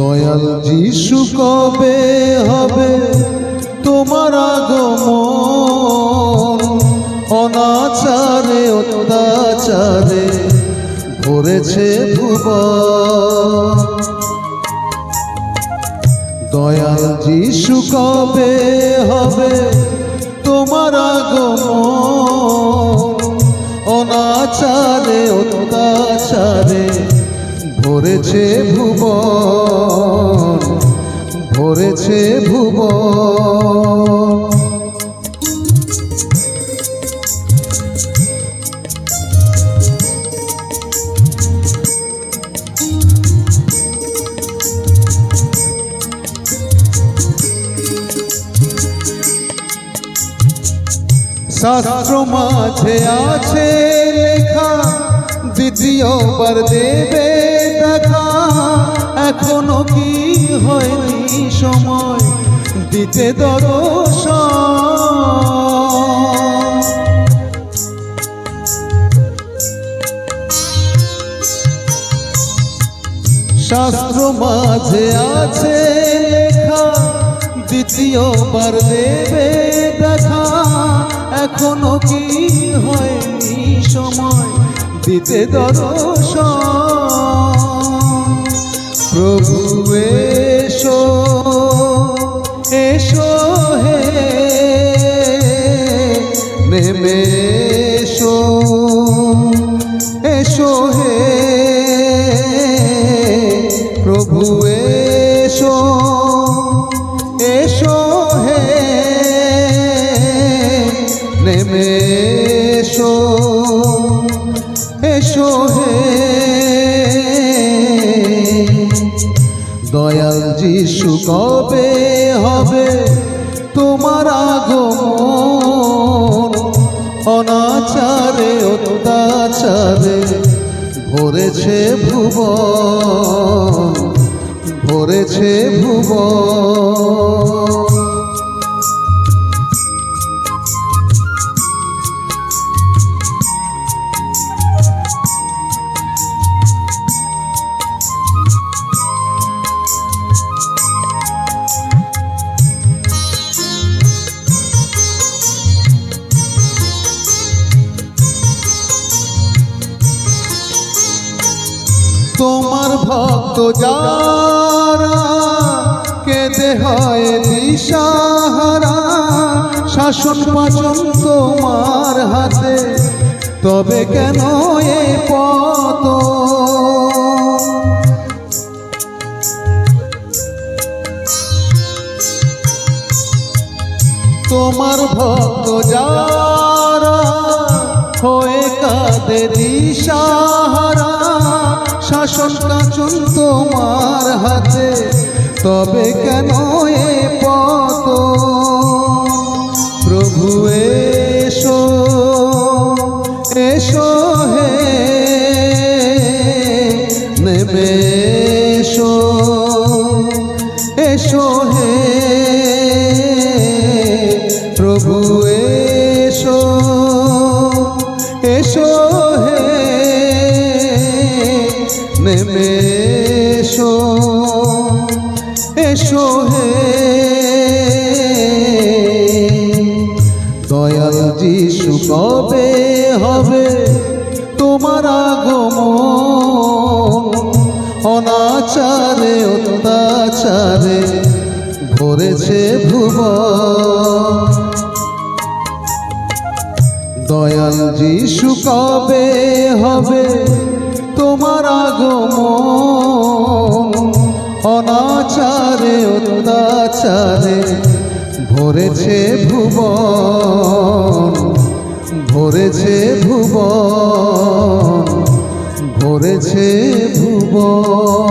দয়াল যিশু কবে হবে তোমার আগমন? অনাচারে, অত্যাচারে ভরেছে ভুবন। দয়াল যিশু কবে হবে তোমার আগমন? অনাচারে, অত্যাচারে ভরেছে ভুবন ভরেছে ভুবন। শাস্ত্র মাঝে আছে লেখা দ্বিতীয়বার দেবে। দেখা এখনও কি হয়নি সময়? দিতে দর্শন শাস্ত্র মাঝে আছে লেখা, দ্বিতীয়বার দেবে দেখা এখনও কি হয়নি সময়? দিতে দর্শন প্রভু এসো এসো হে। নেমে এসো এসো হে। প্রভু এসো এসো হে। নেমে দয়াল যিশু কবে হবে তোমার আগমন? অনাচারে অত্যাচারে ভরেছে ভুবন ভরেছে ভুবন। তোমার ভক্ত যারা কেঁদে হয় দিশাহারা, শাসন পাচন তোমার হাতে, তবে কেন এ পত তোমার ভক্ত যারা হয়ে কাঁদে দিশাহারা শাসন কাচন তোমার হাতে, তবে কেন এ পত? প্রভু, এসো এসো হে নেমে এসো এসো হে, প্রভু, এসো। এসো হে। দয়াল যিশু কবে হবে তোমার আগমন? অনাচারে, অত্যাচারে ভরেছে ভুবন। দয়াল যিশু কবে হবে তোমার আগমন? অত্যাচারে ভরেছে ভুবন ভরেছে ভুবন ভরেছে ভুবন।